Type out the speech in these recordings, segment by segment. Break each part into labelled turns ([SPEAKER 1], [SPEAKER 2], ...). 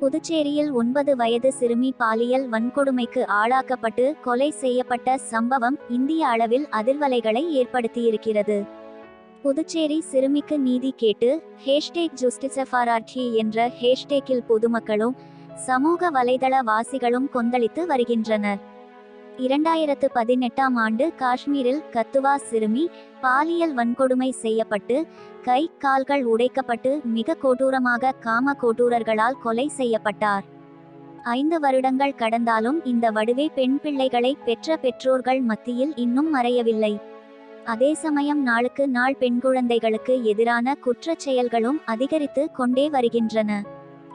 [SPEAKER 1] புதுச்சேரியில் ஒன்பது வயது சிறுமி பாலியல் வன்கொடுமைக்கு ஆளாக்கப்பட்டு கொலை செய்யப்பட்ட சம்பவம் இந்திய அளவில் அதிர்வலைகளை ஏற்படுத்தியிருக்கிறது. புதுச்சேரி சிறுமிக்கு நீதி கேட்டு ஹேஷ்டேக் ஜுஸ்டிசஃபாராட்சி என்ற ஹேஷ்டேக்கில் பொதுமக்களும் சமூக வலைதள வாசிகளும் கொந்தளித்து வருகின்றனர். இரண்டாயிரத்து பதினெட்டாம் ஆண்டு காஷ்மீரில் கத்துவா சிறுமி பாலியல் வன்கொடுமை செய்யப்பட்டு கை கால்கள் உடைக்கப்பட்டு மிக கொடூரமாக காம கொடூரர்களால் கொலை செய்யப்பட்டார். ஐந்து வருடங்கள் கடந்தாலும் இந்த வடுவே பெண் பிள்ளைகளை பெற்ற பெற்றோர்கள் மத்தியில் இன்னும் மறையவில்லை. அதே சமயம் நாளுக்கு நாள் பெண் குழந்தைகளுக்கு எதிரான குற்றச் செயல்களும் அதிகரித்து கொண்டே வருகின்றன.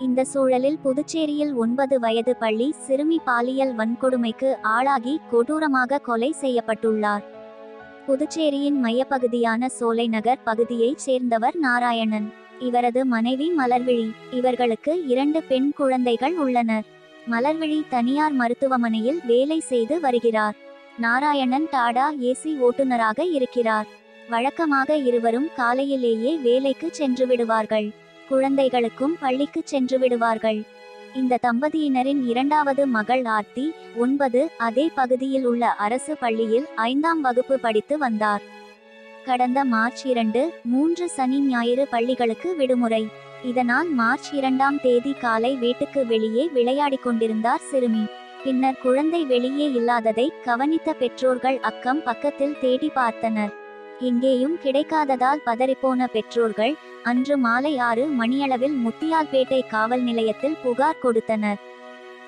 [SPEAKER 1] இந்த சூழலில் புதுச்சேரியில் ஒன்பது வயது பள்ளி சிறுமி பாலியல் வன்கொடுமைக்கு ஆளாகி கொடூரமாக கொலை செய்யப்பட்டுள்ளார். புதுச்சேரியின் மையப்பகுதியான சோலைநகர் பகுதியைச் சேர்ந்தவர் நாராயணன். இவரது மனைவி மலர்விழி. இவர்களுக்கு இரண்டு பெண் குழந்தைகள் உள்ளனர். மலர்விழி தனியார் மருத்துவமனையில் வேலை செய்து வருகிறார். நாராயணன் டாடா ஏசி ஓட்டுநராக இருக்கிறார். வழக்கமாக இருவரும் காலையிலேயே வேலைக்கு சென்று விடுவார்கள். குழந்தைகளுக்கும் பள்ளிக்கு சென்று விடுவார்கள். இந்த தம்பதியினரின் இரண்டாவது மகள் ஆர்த்தி ஒன்பது அதே பகுதியில் உள்ள அரசு பள்ளியில் ஐந்தாம் வகுப்பு படித்து வந்தார். கடந்த மார்ச் இரண்டு மூன்று சனி ஞாயிறு பள்ளிகளுக்கு விடுமுறை. இதனால் மார்ச் இரண்டாம் தேதி காலை வீட்டுக்கு வெளியே விளையாடிக் கொண்டிருந்தார் சிறுமி. பின்னர் குழந்தை வெளியே இல்லாததை கவனித்த பெற்றோர்கள் அக்கம் பக்கத்தில் தேடி பார்த்தனர். எங்கேயும் கிடைக்காததால் பதறிப்போன பெற்றோர்கள் அன்று மாலை ஆறு மணியளவில் முத்தியால்பேட்டை காவல் நிலையத்தில் புகார் கொடுத்தனர்.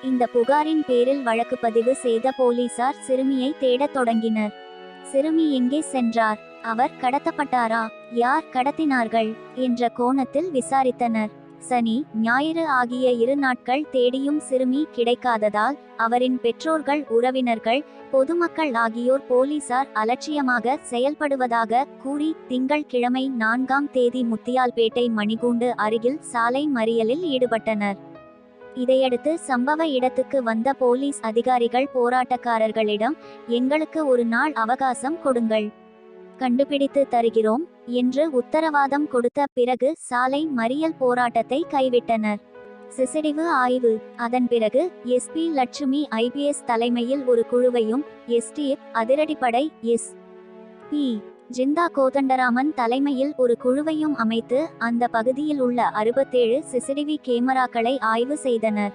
[SPEAKER 1] இந்த புகாரின் பேரில் வழக்கு பதிவு செய்த போலீசார் சிறுமியை தேடத் தொடங்கினர். சிறுமி எங்கே சென்றார்? அவர் கடத்தப்பட்டாரா? யார் கடத்தினார்கள்? என்ற கோணத்தில் விசாரித்தனர். சனி ஞாயிறு ஆகிய இரு நாட்கள் தேடியும் சிறுமி கிடைக்காததால் அவரின் பெற்றோர்கள் உறவினர்கள் பொதுமக்கள் ஆகியோர் போலீசார் அலட்சியமாக செயல்படுவதாக கூறி திங்கள்கிழமை நான்காம் தேதி முத்தியால்பேட்டை மணிகூண்டு அருகில் சாலை மறியலில் ஈடுபட்டனர். இதையடுத்து சம்பவ இடத்துக்கு வந்த போலீஸ் அதிகாரிகள் போராட்டக்காரர்களிடம் எங்களுக்கு ஒரு நாள் அவகாசம் கொடுங்கள். கண்டுபிடித்து தருகிறோம் என்று உத்தரவாதம் கொடுத்த பிறகு சாலை மறியல் போராட்டத்தை கைவிட்டனர். சிசிடிவு ஆய்வு. அதன் பிறகு எஸ்பி லட்சுமி ஐபிஎஸ் தலைமையில் ஒரு குழுவையும் எஸ்டிஎஃப் அதிரடிப்படை எஸ் பி ஜிந்தா கோதண்டராமன் தலைமையில் ஒரு குழுவையும் அமைத்து அந்த பகுதியில் உள்ள அறுபத்தேழு சிசிடிவி கேமராக்களை ஆய்வு செய்தனர்.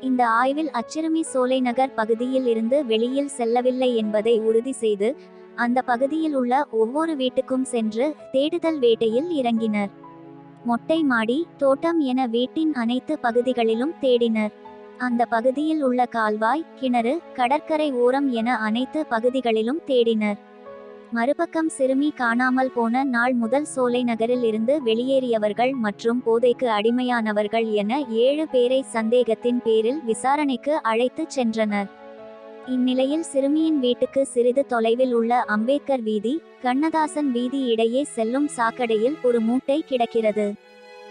[SPEAKER 1] இந்த ஆய்வில் அச்சிறுமி சோலைநகர் பகுதியில் இருந்து வெளியில் செல்லவில்லை என்பதை உறுதி செய்து அந்த பகுதியில் உள்ள ஒவ்வொரு வீட்டுக்கும் சென்று தேடுதல் வேட்டையில் இறங்கினர். மொட்டை மாடி தோட்டம் என வீட்டின் அனைத்து பகுதிகளிலும் தேடினர். அந்த பகுதியில் உள்ள கால்வாய் கிணறு கடற்கரை ஓரம் என அனைத்து பகுதிகளிலும் தேடினர். மறுபக்கம் சிறுமி காணாமல் போன நாள் முதல் சோலை நகரில் இருந்து வெளியேறியவர்கள் மற்றும் போதைக்கு அடிமையானவர்கள் என ஏழு பேரை சந்தேகத்தின் பேரில் விசாரணைக்கு அழைத்துச் சென்றனர். இந்நிலையில் சிறுமியின் வீட்டுக்கு சிறிது தொலைவில் உள்ள அம்பேத்கர் வீதி கண்ணதாசன் வீதி இடையே செல்லும் சாக்கடையில் ஒரு மூட்டை கிடக்கிறது.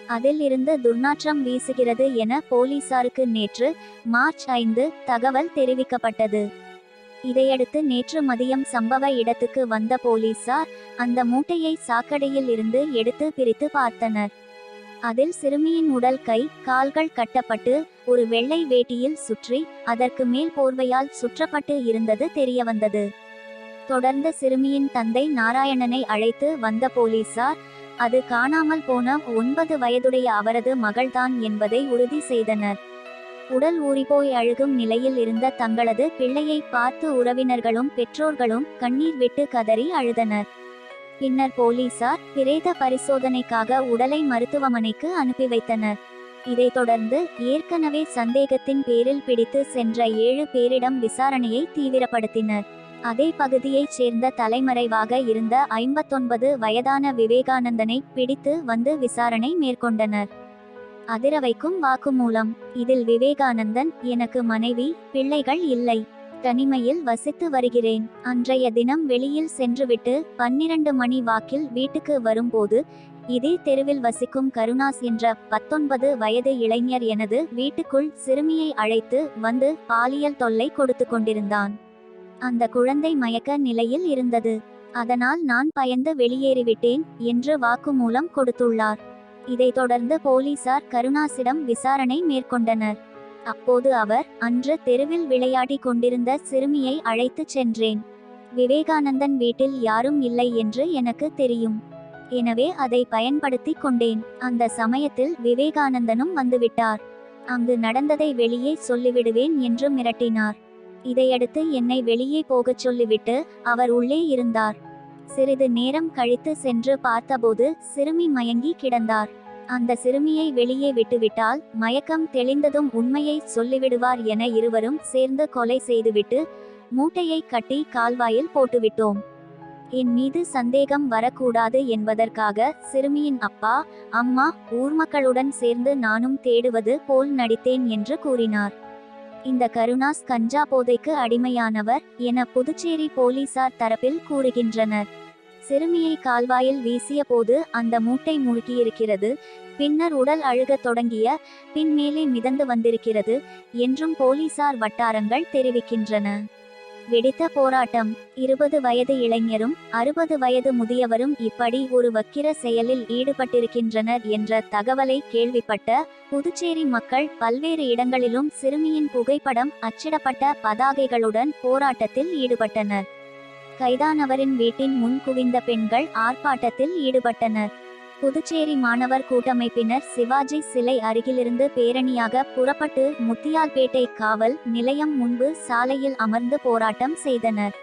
[SPEAKER 1] அதில் இருந்து துர்நாற்றம் வீசுகிறது என போலீசாருக்கு நேற்று மார்ச் ஐந்து தகவல் தெரிவிக்கப்பட்டது. இதையடுத்து நேற்று மதியம் சம்பவ இடத்துக்கு வந்த போலீசார் அந்த மூட்டையை சாக்கடையில் இருந்து எடுத்து பிரித்து பார்த்தனர். அதில் சிறுமியின் உடல் கை கால்கள் கட்டப்பட்டு ஒரு வெள்ளை வேட்டியில் சுற்றி அதற்கு மேல் போர்வையால் சுற்றப்பட்டு இருந்தது தெரியவந்தது. தொடர்ந்து சிறுமியின் தந்தை நாராயணனை அழைத்து வந்த போலீசார் அது காணாமல் போன ஒன்பது வயதுடைய அவரது மகள்தான் என்பதை உறுதி செய்தனர். உடல் ஊறிப்போய் அழுகும் நிலையில் இருந்த தங்களது பிள்ளையை பார்த்து உறவினர்களும் பெற்றோர்களும் கண்ணீர் விட்டு கதறி அழுதனர். பின்னர் போலீசார் பிரேத பரிசோதனைக்காக உடலை மருத்துவமனைக்கு அனுப்பி வைத்தனர். இதைத் தொடர்ந்து ஏற்கனவே சந்தேகத்தின் பேரில் பிடித்து சென்ற ஏழு பேரிடம் விசாரணையை தீவிரப்படுத்தினர். அதே பகுதியைச் சேர்ந்த தலைமறைவாக இருந்த ஐம்பத்தொன்பது வயதான விவேகானந்தனை பிடித்து வந்து விசாரணை மேற்கொண்டனர். அதிரவைக்கும் வாக்குமூலம் இதில் விவேகானந்தன் எனக்கு மனைவி பிள்ளைகள் இல்லை. தனிமையில் வசித்து வருகிறேன். அன்றைய தினம் வெளியில் சென்றுவிட்டு பன்னிரண்டு மணி வாக்கில் வீட்டுக்கு வரும்போது இதே தெருவில் வசிக்கும் கருணாஸ் என்ற பத்தொன்பது வயது இளைஞர் எனது வீட்டுக்குள் சிறுமியை அழைத்து வந்து பாலியல் தொல்லை கொடுத்து கொண்டிருந்தான். அந்த குழந்தை மயக்க நிலையில் இருந்தது. அதனால் நான் பயந்து வெளியேறிவிட்டேன் என்று வாக்குமூலம் கொடுத்துள்ளார். இதைத் தொடர்ந்து போலீசார் கருணாசிடம் விசாரணை மேற்கொண்டனர். அப்போது அவர் அன்று தெருவில் விளையாடிக் கொண்டிருந்த சிறுமியை அழைத்துச் சென்றேன். விவேகானந்தன் வீட்டில் யாரும் இல்லை என்று எனக்கு தெரியும். எனவே அதை பயன்படுத்திக் கொண்டேன். அந்த சமயத்தில் விவேகானந்தனும் வந்துவிட்டார். அங்கு நடந்ததை வெளியே சொல்லிவிடுவேன் என்று மிரட்டினார். இதையடுத்து என்னை வெளியே போகச் சொல்லிவிட்டு அவர் உள்ளே இருந்தார். சிறிது நேரம் கழித்து சென்று பார்த்தபோது சிறுமி மயங்கி கிடந்தார். அந்த சிறுமியை வெளியே விட்டுவிட்டால் மயக்கம் தெளிந்ததும் உண்மையை சொல்லிவிடுவார் என இருவரும் சேர்ந்து கொலை செய்துவிட்டு மூட்டையை கட்டி கால்வாயில் போட்டுவிட்டோம். என் மீது சந்தேகம் வரக்கூடாது என்பதற்காக சிறுமியின் அப்பா அம்மா ஊர் மக்களுடன் சேர்ந்து நானும் தேடுவது போல் நடித்தேன் என்று கூறினார். இந்த கருணாஸ் கஞ்சா போதைக்கு அடிமையானவர் என புதுச்சேரி போலீசார் தரப்பில் கூறுகின்றனர். சிறுமியை கால்வாயில் வீசிய போது அந்த மூட்டை முழுகியிருக்கிறது. பின்னர் உடல் அழுகத் தொடங்கிய பின் மேலே மிதந்து வந்திருக்கிறது என்றும் போலீசார் வட்டாரங்கள் தெரிவிக்கின்றன. வெடித்த போராட்டம். இருபது வயது இளைஞரும் அறுபது வயது முதியவரும் இப்படி ஒரு வக்கிர செயலில் ஈடுபட்டிருக்கின்றனர் என்ற தகவலை கேள்விப்பட்ட புதுச்சேரி மக்கள் பல்வேறு இடங்களிலும் சிறுமியின் புகைப்படம் அச்சிடப்பட்ட பதாகைகளுடன் போராட்டத்தில் ஈடுபட்டனர். கைதானவரின் வீட்டின் முன் குவிந்த பெண்கள் ஆர்ப்பாட்டத்தில் ஈடுபட்டனர். புதுச்சேரி மாணவர் கூட்டமைப்பினர் சிவாஜி சிலை அருகிலிருந்து பேரணியாக புறப்பட்டு முத்தியால்பேட்டை காவல் நிலையம் முன்பு சாலையில் அமர்ந்து போராட்டம் செய்தனர்.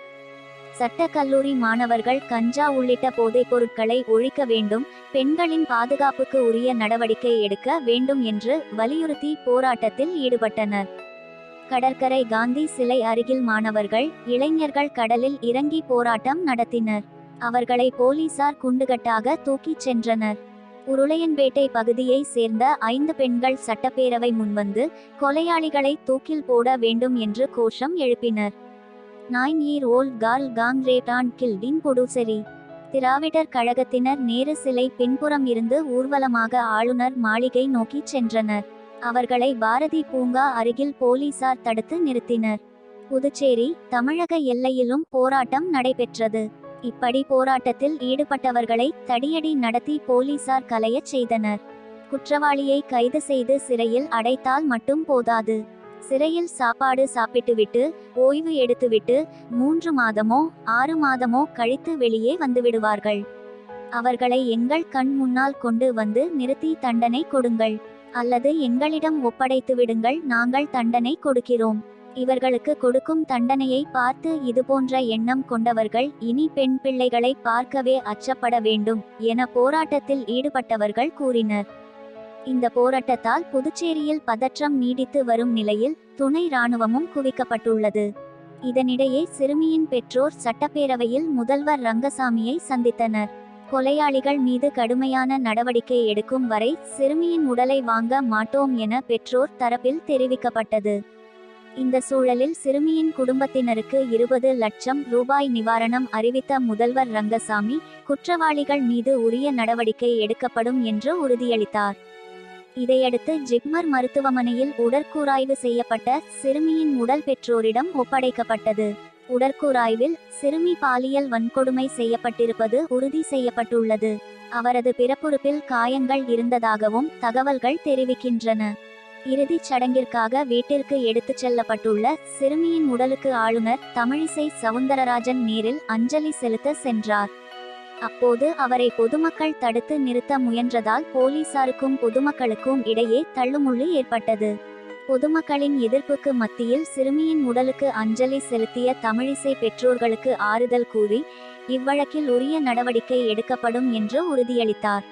[SPEAKER 1] சட்டக்கல்லூரி மாணவர்கள் கஞ்சா உள்ளிட்ட போதைப் பொருட்களை ஒழிக்க வேண்டும் பெண்களின் பாதுகாப்புக்கு உரிய நடவடிக்கை எடுக்க வேண்டும் என்று வலியுறுத்தி போராட்டத்தில் ஈடுபட்டனர். கடற்கரை காந்தி சிலை அருகில் மாணவர்கள் இளைஞர்கள் கடலில் இறங்கி போராட்டம் நடத்தினர். அவர்களை போலீசார் குண்டுகட்டாக தூக்கிச் சென்றனர். உருளையன்பேட்டை பகுதியை சேர்ந்த ஐந்து பெண்கள் சட்டப்பேரவை முன்வந்து கொலையாளிகளை தூக்கில் போட வேண்டும் என்று கோஷம் எழுப்பினர். Nine year old girl gang raped on Puducherry Dravidar கழகத்தினர் Nehru சிலை பின்புறம் இருந்து ஊர்வலமாக ஆளுநர் மாளிகை நோக்கிச் சென்றனர். அவர்களை பாரதி பூங்கா அருகில் போலீசார் தடுத்து நிறுத்தினர். புதுச்சேரி தமிழக எல்லையிலும் போராட்டம் நடைபெற்றது. இப்படி போராட்டத்தில் ஈடுபட்டவர்களை தடியடி நடத்தி போலீசார் கலையச் செய்தனர். குற்றவாளியை கைது செய்து சிறையில் அடைத்தால் மட்டும் போதாது. சிறையில் சாப்பாடு சாப்பிட்டுவிட்டு ஓய்வு எடுத்துவிட்டு மூன்று மாதமோ ஆறு மாதமோ கழித்து வெளியே வந்துவிடுவார்கள். அவர்களை எங்கள் கண் முன்னால் கொண்டு வந்து நிறுத்தி தண்டனை கொடுங்கள். அல்லது எங்களிடம் ஒப்படைத்து விடுங்கள் நாங்கள் தண்டனை கொடுக்கிறோம். இவர்களுக்கு கொடுக்கும் தண்டனையை பார்த்து இதுபோன்ற எண்ணம் கொண்டவர்கள் இனி பெண் பிள்ளைகளை பார்க்கவே அச்சப்பட வேண்டும் என போராட்டத்தில் ஈடுபட்டவர்கள் கூறினர். இந்த போராட்டத்தால் புதுச்சேரியில் பதற்றம் நீடித்து வரும் நிலையில் துணை ராணுவமும் குவிக்கப்பட்டுள்ளது. இதனிடையே சிறுமியின் பெற்றோர் சட்டப்பேரவையில் முதல்வர் ரங்கசாமியை சந்தித்தனர். கொலையாளிகள் மீது கடுமையான நடவடிக்கை எடுக்கும் வரை சிறுமியின் உடலை வாங்க மாட்டோம் என பெற்றோர் தரப்பில் தெரிவிக்கப்பட்டது. இந்த சூழலில் சிறுமியின் குடும்பத்தினருக்கு இருபது லட்சம் ரூபாய் நிவாரணம் அறிவித்த முதல்வர் ரங்கசாமி குற்றவாளிகள் மீது உரிய நடவடிக்கை எடுக்கப்படும் என்று உறுதியளித்தார். இதையடுத்து ஜிப்மர் மருத்துவமனையில் உடற்கூராய்வு செய்யப்பட்ட சிறுமியின் உடல் பெற்றோரிடம் ஒப்படைக்கப்பட்டது. உடற்கூராய்வில் சிறுமி பாலியல் வன்கொடுமை செய்யப்பட்டிருப்பது உறுதி செய்யப்பட்டுள்ளது. அவரது பிறப்புறுப்பில் காயங்கள் இருந்ததாகவும் தகவல்கள் தெரிவிக்கின்றன. இறுதிச் சடங்கிற்காக வீட்டிற்கு எடுத்துச் செல்லப்பட்டுள்ள சிறுமியின் உடலுக்கு ஆளுநர் தமிழிசை சவுந்தரராஜன் நேரில் அஞ்சலி செலுத்த சென்றார். அப்போது அவரை பொதுமக்கள் தடுத்து நிறுத்த முயன்றதால் போலீசாருக்கும் பொதுமக்களுக்கும் இடையே தள்ளுமுள்ளு ஏற்பட்டது. பொதுமக்களின் எதிர்ப்புக்கு மத்தியில் சிறுமியின் உடலுக்கு அஞ்சலி செலுத்திய தமிழிசை பெற்றோர்களுக்கு ஆறுதல் கூறி இவ்வழக்கில் உரிய நடவடிக்கை எடுக்கப்படும் என்று உறுதியளித்தார்.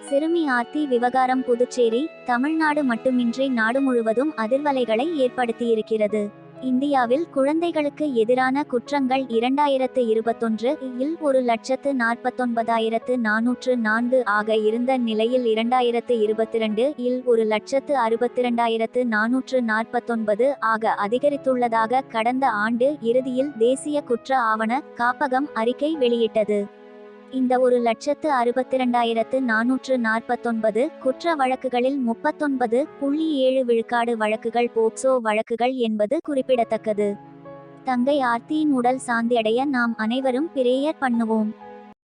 [SPEAKER 1] சிறுமி ஆர்த்தி விவகாரம் புதுச்சேரி தமிழ்நாடு மட்டுமின்றி நாடு முழுவதும் அதிர்வலைகளை ஏற்படுத்தியிருக்கிறது. இந்தியாவில் குழந்தைகளுக்கு எதிரான குற்றங்கள் இரண்டாயிரத்து இருபத்தொன்று இல் ஒரு லட்சத்து நாற்பத்தொன்பதாயிரத்து நானூற்று நான்கு ஆக இருந்த நிலையில் இரண்டாயிரத்து இருபத்திரண்டு இல் ஒரு லட்சத்து அறுபத்திரண்டாயிரத்து நானூற்று நாற்பத்தொன்பது ஆக அதிகரித்துள்ளதாக கடந்த ஆண்டு இறுதியில் தேசிய குற்ற ஆவண காப்பகம் அறிக்கை வெளியிட்டது. இந்த ஒரு லட்சத்து அறுபத்திரண்டாயிரத்து நானூற்று நாற்பத்தொன்பது குற்ற வழக்குகளில் முப்பத்தொன்பது புள்ளி ஏழு விழுக்காடு வழக்குகள் போக்சோ வழக்குகள் என்பது குறிப்பிடத்தக்கது. தங்கை ஆர்த்தியின் உடல் சாந்தியடைய நாம் அனைவரும் பிரேயர் பண்ணுவோம்.